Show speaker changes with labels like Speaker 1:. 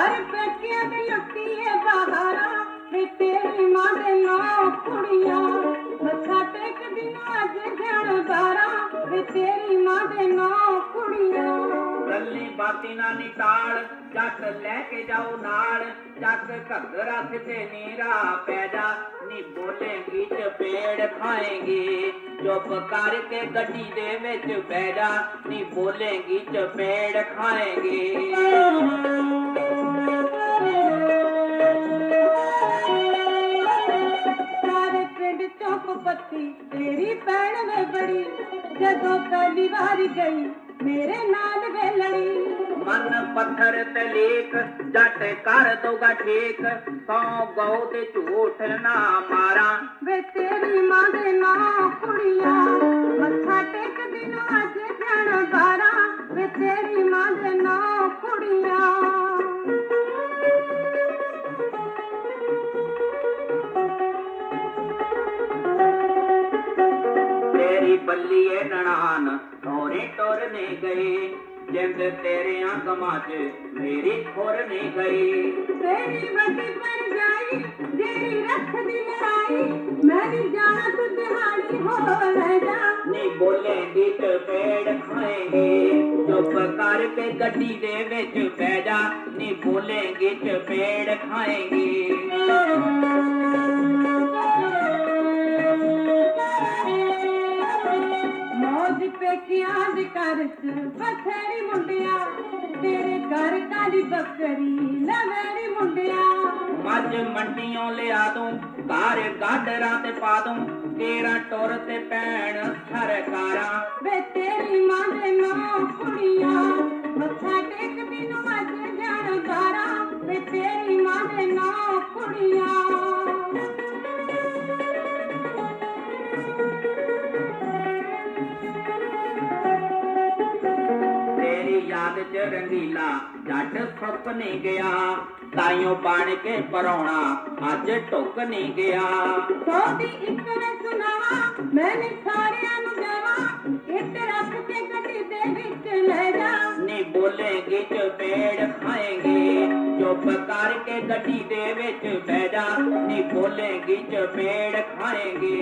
Speaker 1: ਘਰ ਬੈਠਿਆਂ ਤੇ ਲੱਕੀਏ ਬਹਾਰਾ ਵੇ ਤੇਰੀ ਮਾਂ ਦੇ ਨਾਂ ਕੁੜੀਆਂ। ਮੱਥਾ ਟੇਕ ਦਿਨਾਂ ਅੱਜ ਜਣ ਬਾਰਾ ਵੇ ਤੇਰੀ ਮਾਂ ਦੇ ਨਾਂ ਕੁੜੀਆਂ।
Speaker 2: ਰੱਲੀ ਬਾਤੀ ਨਾ ਨਿਤਾਲ, ਜੱਟ ਲੈ ਕੇ ਜਾਓ ਨਾਲ। ਜੱਟ ਘੱਗਰਾ ਤੇ ਨੀਰਾ ਪੈ ਜਾ, ਨੀ ਬੋਲੇਗੀ ਚਪੇੜ ਖਾਏਗੀ। ਚੁੱਪ ਕਰਕੇ ਗੱਡੀ ਦੇ ਵਿੱਚ ਬਹਿ ਜਾ, ਨੀ ਬੋਲੇਗੀ ਚਪੇੜ ਖਾਏਗੀ।
Speaker 1: ਪੱਤੀ ਤੇਰੀ ਭੈਣ ਵੇ ਬੜੀ ਜਦੋਂ ਪਹਿਲੀ ਵਾਰੀ ਗਈ ਮੇਰੇ ਨਾਲ ਵੇ ਲੜੀ
Speaker 2: ਮਨ ਪੱਥਰ ਤੇ ਲੇਖ ਜੱਟ ਕਰ ਦੋਗਾ ਠੀਕ। ਸੌ ਗਉ ਤੇ ਝੂਠ ਨਾ ਮਾਰਾਂ।
Speaker 1: ਵੇ ਤੇਰੀ ਮਾਂ ਦੇ ਨਾਂ ਕੁੜੀਆਂ ਮੱਥਾ ਟੇਕਦੀ ਨੂੰ ਅੱਜ ਜਾਣਾ ਬਾਰਾਂ ਵੇ ਤੇਰੀ
Speaker 2: ਤੇਰੀ ਬੱਲੀਏ ਨਣਾਨ ਤੋਰੇ ਟੁਰਨੇ ਗਏ। ਜਿੰਦ ਤੇਰੇ ਗਮਾਂ 'ਚ ਮੇਰੀ ਖੁਰਨੇ ਗਈ।
Speaker 1: ਤੇਰੀ ਵੱਡੀ ਪਰ ਜਾਈ ਜਿਹੜੀ ਰੱਖਦੀ ਲੜਾਈ। ਮੈਂ ਵੀ ਜਾਣਾ ਤੂੰ ਦਿਹਾੜੀ ਹੋ ਲੈ ਜਾ।
Speaker 2: ਨੀ ਬੋਲੇਂਗੀ ਤੇ ਪੇੜ ਖਾਏਂਗੀ। ਚੁੱਪ ਕਰਕੇ ਗੱਡੀ ਦੇ ਵਿੱਚ ਬਹਿ ਜਾ। ਨੀ ਬੋਲੇਂਗੀ ਤੇ ਪੇੜ ਖਾਏਂਗੀ।
Speaker 1: ਘਰ ਬਥੇਰੀ ਮੁੰਡਿਆਂ ਤੇਰੇ ਘਰ ਕਾਲੀ ਬੱਕਰੀ ਲਵੇਰੀ ਮੁੰਡਿਆਂ।
Speaker 2: ਮੱਝ ਮੰਡੀਆਂ ਲਿਆ ਦੂੰ ਘਰ ਗਾਡਰਾਂ ਤੇ ਪਾ ਦੂੰ ਤੇਰਾ ਟੁਰ ਤੇ ਪੈਣ ਸਰਕਾਰਾਂ।
Speaker 1: ਵੇ ਤੇਰੀ ਮਾਂ ਦੇ ਨਾਂ ਕੁੜੀਆਂ ਮੱਥਾ ਟੇਕਦੀ ਨੂੰ ਅੱਜ ਜਾਣ ਬਾਰਾ ਵੇ ਤੇਰੀ ਮਾਂ ਦੇ ਨਾਂ ਕੁੜੀਆਂ
Speaker 2: ਯਾਦ ਚ ਰੰਗੀਲਾ ਜੱਟ ਸੁੱਕ ਨਹੀਂ ਗਿਆ। ਤਾਈਓ ਬਣ ਕੇ ਪਰੌਣਾ ਅੱਜ ਢੁੱਕ ਨਹੀਂ ਗਿਆ।
Speaker 1: ਸੋਦੀ ਇੱਕ ਨੇ ਸੁਣਾਵਾ ਮੈਨੇ ਸਾਰਿਆਂ ਨੂੰ ਦੇਵਾ। ਇੱਟ ਰੱਖ ਕੇ ਗੱਡੀ ਦੇ ਵਿੱਚ ਲੈ ਜਾ।
Speaker 2: ਨੀ ਬੋਲੇਂਗੀ ਚਪੇੜ ਖਾਏਂਗੀ ਚੁੱਪ ਕਰਕੇ ਗੱਡੀ ਦੇ ਵਿੱਚ ਬਹਿ ਜਾ। ਨੀ ਬੋਲੇਂਗੀ ਚਪੇੜ ਖਾਏਂਗੀ।